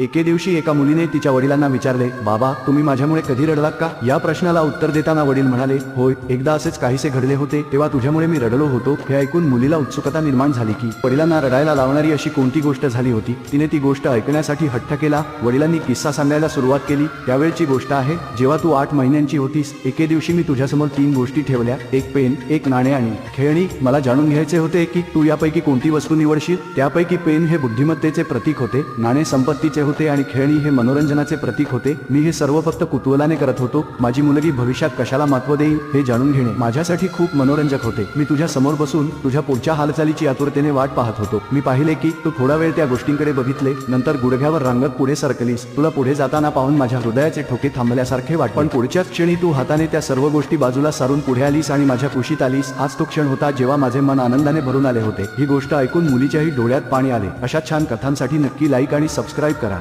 एके दिवशी एका मुलीने तिच्या वडिलांना विचारले बाबा तुम्ही माझ्यामुळे कधी रडलात का? या प्रश्नाला उत्तर देताना वडील म्हणाले होय एकदा असेच काहीसे घडले होते तेव्हा तुझ्यामुळे मी रडलो होतो. हे ऐकून मुलीला उत्सुकता निर्माण झाली की वडिलांना रडायला लावणारी अशी कोणती गोष्ट झाली होती? तिने ती गोष्ट ऐकण्यासाठी हट्ट केला वडिलांनी किस्सा सांगायला सुरुवात केली त्यावेळची गोष्ट आहे जेव्हा तू आठ महिन्यांची होतीस एके दिवशी मी तुझ्यासमोर तीन गोष्टी ठेवल्या एक पेन एक नाणे आणि खेळणी. मला जाणून घ्यायचे होते की तू यापैकी कोणती वस्तू निवडशील? त्यापैकी पेन हे बुद्धिमत्तेचे प्रतीक होते नाणे संपत्तीचे होते आणि खेळणी हे मनोरंजनाचे प्रतीक होते. मी हे सर्व फक्त कुतूहलाने करत होतो. माझी मुलगी भविष्यात कशाला महत्त्व देईल हे जाणून घेणे माझ्यासाठी खूप मनोरंजक होते. मी तुझ्या समोर बसून तुझ्या पुढच्या हालचालीची आतुरतेने वाट पाहत होतो. मी पाहिले की तू थोडा वेळ त्या गोष्टींकडे बघितले नंतर गुडघ्यावर रांगत पुढे सरकलीस. तुला पुढे जाताना पाहून माझ्या हृदयाचे ठोके थांबल्यासारखे वाट पण पुढच्याच क्षणी तू हाताने त्या सर्व गोष्टी बाजूला सारून पुढे आलीस आणि माझ्या कुशीत आलीस. हाच तो क्षण होता जेव्हा माझे मन आनंदाने भरून आले होते. ही गोष्ट ऐकून मुलीच्याही डोळ्यात पाणी आले. अशा छान कथांसाठी नक्की लाईक आणि सबस्क्राईब करा.